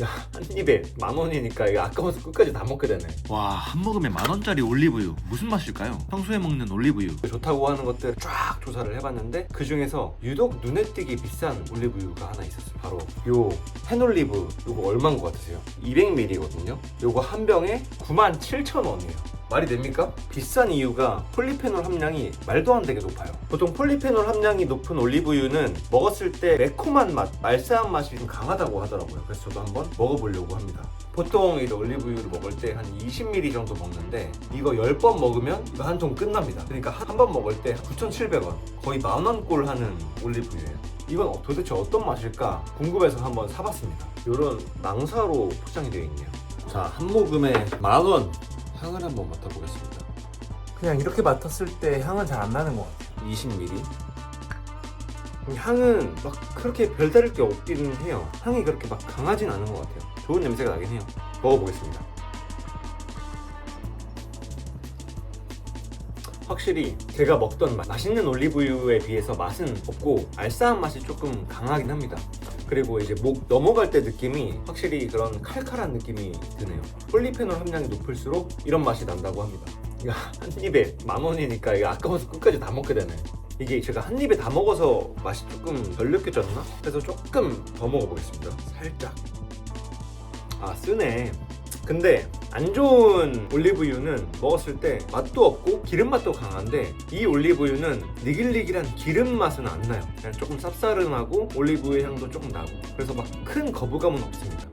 야, 한 입에 만 원이니까 이거 아까워서 끝까지 다 먹게 되네. 와, 한 모금에 만 원짜리 올리브유 무슨 맛일까요? 평소에 먹는 올리브유. 좋다고 하는 것들 쫙 조사를 해봤는데 그 중에서 유독 눈에 띄게 비싼 올리브유가 하나 있었어요. 바로 요 펜올리브 요거 얼마인 것 같으세요? 200ml거든요. 요거 한 병에 97,000원이에요. 말이 됩니까? 비싼 이유가 폴리페놀 함량이 말도 안 되게 높아요. 보통 폴리페놀 함량이 높은 올리브유는 먹었을 때 매콤한 맛, 말싸한 맛이 좀 강하다고 하더라고요. 그래서 저도 한번 먹어보려고 합니다. 보통 이 올리브유를 먹을 때 한 20ml 정도 먹는데 이거 10번 먹으면 이거 한 통 끝납니다. 그러니까 한 번 먹을 때 9,700원 거의 만원 꼴 하는 올리브유예요. 이건 도대체 어떤 맛일까 궁금해서 한번 사봤습니다. 이런 낭사로 포장이 되어 있네요. 자, 한 모금에 만 원. 향을 한번 맡아보겠습니다. 그냥 이렇게 맡았을 때 향은 잘 안 나는 것 같아요. 20ml. 향은 막 그렇게 별다를 게 없기는 해요. 향이 그렇게 막 강하진 않은 것 같아요. 좋은 냄새가 나긴 해요. 먹어보겠습니다. 확실히 제가 먹던 맛, 맛있는 올리브유에 비해서 맛은 없고 알싸한 맛이 조금 강하긴 합니다. 그리고 이제 목 넘어갈 때 느낌이 확실히 그런 칼칼한 느낌이 드네요. 폴리페놀 함량이 높을수록 이런 맛이 난다고 합니다. 이거 한 입에 만 원이니까 이거 아까워서 끝까지 다 먹게 되네. 이게 제가 한 입에 다 먹어서 맛이 조금 덜 느껴졌나? 그래서 조금 더 먹어보겠습니다. 살짝. 아 쓰네. 근데 안 좋은 올리브유는 먹었을 때 맛도 없고 기름 맛도 강한데 이 올리브유는 니글니글한 기름 맛은 안 나요. 그냥 조금 쌉싸름하고 올리브유 향도 조금 나고 그래서 막 큰 거부감은 없습니다.